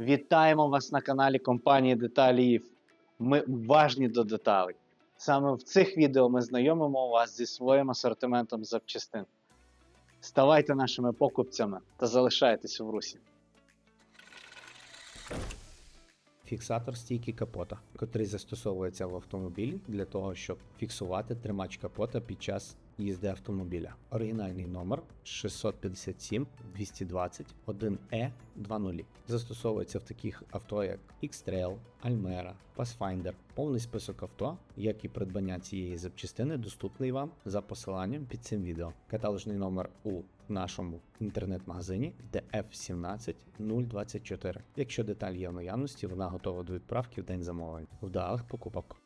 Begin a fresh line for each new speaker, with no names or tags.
Вітаємо вас на каналі компанії Деталі. Ми уважні до деталей. Саме в цих відео ми знайомимо вас зі своїм асортиментом запчастин. Ставайте нашими покупцями та залишайтесь в русі.
Фіксатор стійки капота, котрий застосовується в автомобілі для того, щоб фіксувати тримач капота під час їзди автомобіля. Оригінальний номер 657 220 1E 20. Застосовується в таких авто, як X-Trail, Almera, Pathfinder. Повний список авто, як і придбання цієї запчастини, доступний вам за посиланням під цим відео. Каталожний номер у нашому інтернет-магазині DF17024. Якщо деталь є в наявності, вона готова до відправки в день замовлення. Вдалих покупок.